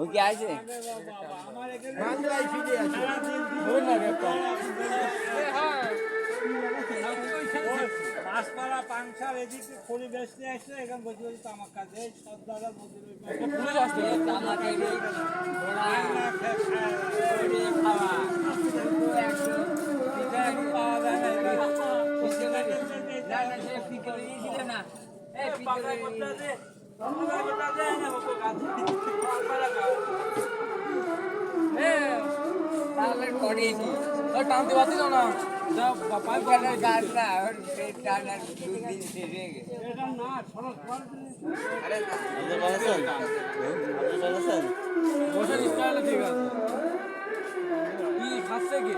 ও কি আছে বাংলায় ফিরে আছে পাংশার এদিকে পরিবেশ নিয়ে আসছে এখানে বসে বসে তামাক কাজে সব দাদা মজুর পুলিশ পাওয়া যায় না টানতে পারছিল না ঠিক আছে কি খাচ্ছে কি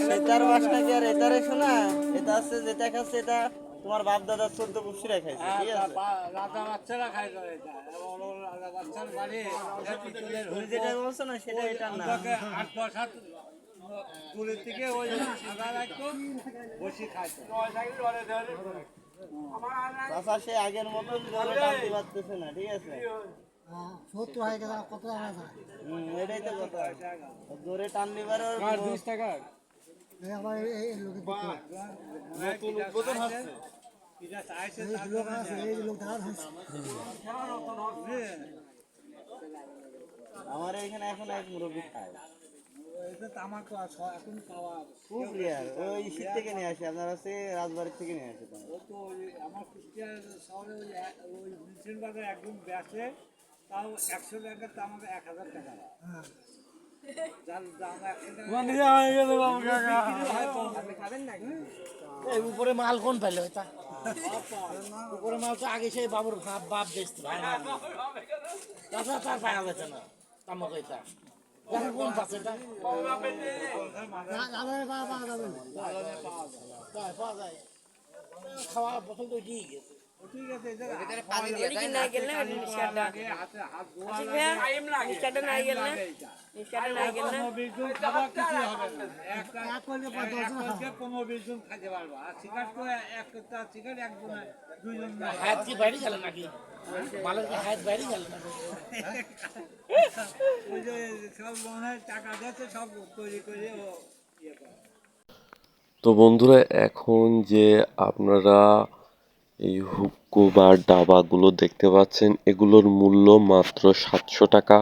সেতার কি আর এটারে শোনা এটা আছে যেটা খাচ্ছে এটা তোমার বাপ দাদা চোদ্দ পুষিরা খাইছে ঠিক আছে? রাজা বাচ্চারা খায় করে এটা রাজা বাচ্চার বাড়ি তুমি যেটা বলছো না সেটা এটা না। আট দশ হাত দূরের থেকে ওই সাদা রাখতো বসে খাইতো। চাষা সে আগের মতো জোরে টানতে পারতেছে না ঠিক আছে? সত্তর গেছে কত টাকা। হুম এটাই তো কথা। জোরে টান টাকা। আমার এই- এই লোকের নতুন উদ্বোধন হচ্ছে। এটা চাইছে এই লোক আছে এই লোক দাঁড়ান হাসছে আমার এখানে এখন এক মুরব্বী খায়। এটা তামাক এখন পাওয়া খুব রিয়ার ওই শীত থেকে নিয়ে আসে আপনার হচ্ছে রাজবাড়ির থেকে নিয়ে আসে। ও তো আমার কুষ্টিয়া শহরে ওই একদম তাও একশো এক হাজার টাকা। হ্যাঁ এই উপরে মাল কোন পেলে ওইটা উপরে মাল তো আগে সেই বাবুর বাপ বাপ বেচতে। তাছাড়া তার পাওয়া যাচ্ছে না তামাক এটা কোন পাচ্ছে এটা পাওয়া যায়। খাওয়া তো ঠিক গেছে। তো বন্ধুরা এখন যে আপনারা এই হুক্কো বা ডাবাগুলো দেখতে পাচ্ছেন। এগুলোর মূল্য মাত্র সাতশো টাকা।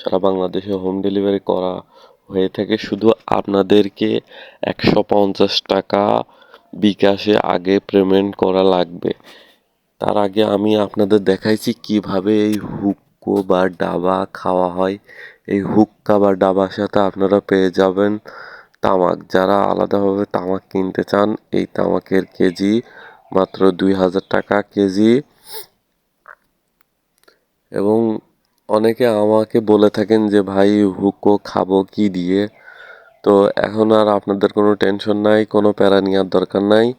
সারা বাংলাদেশে হোম ডেলিভারি করা হয়ে থাকে। শুধু আপনাদেরকে একশো পঞ্চাশ টাকা বিকাশে আগে পেমেন্ট করা লাগবে। তার আগে আমি আপনাদের দেখাইছি কীভাবে এই হুক্কো বা ডাবা খাওয়া হয়। এই হুক্কা বা ডাবার সাথে আপনারা পেয়ে যাবেন তামাক। যারা আলাদাভাবে তামাক কিনতে চান, এই তামাকের কেজি মাত্র দুই হাজার টাকা কেজি। এবং অনেকে আমাকে বলে থাকেন যে, ভাই, হুকো খাব কি দিয়ে? তো এখন আর আপনাদের কোনো টেনশন নাই, কোনো প্যারা নেওয়ার দরকার নাই।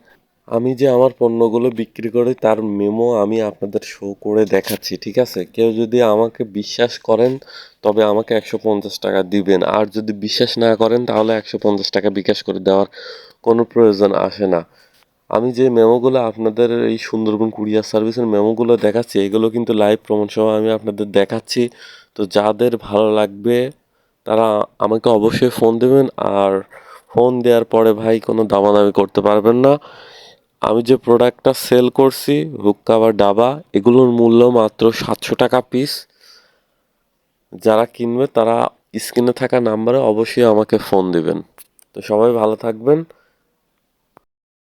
আমি যে আমার পণ্যগুলো বিক্রি করি, তার মেমো আমি আপনাদের শো করে দেখাচ্ছি, ঠিক আছে? কেউ যদি আমাকে বিশ্বাস করেন, তবে আমাকে একশো পঞ্চাশ টাকা দিবেন। আর যদি বিশ্বাস না করেন, তাহলে একশো পঞ্চাশ টাকা বিকাশ করে দেওয়ার কোনো প্রয়োজন আসে না। আমি যে মেমোগুলো আপনাদের এই সুন্দরবন কুরিয়ার সার্ভিসের মেমোগুলো দেখাচ্ছি, এগুলো কিন্তু লাইভ প্রমাণ সহ আমি আপনাদের দেখাচ্ছি। তো যাদের ভালো লাগবে, তারা আমাকে অবশ্যই ফোন দেবেন আর ফোন দেওয়ার পরে ভাই কোনো দামাদামি করতে পারবেন না। আমি যে প্রোডাক্টটা সেল করছি, হুক্কা বা ডাবা, এগুলোর মূল্য মাত্র সাতশো টাকা পিস যারা কিনবে, তারা স্ক্রিনে থাকা নাম্বারে অবশ্যই আমাকে ফোন দেবেন। তো সবাই ভালো থাকবেন।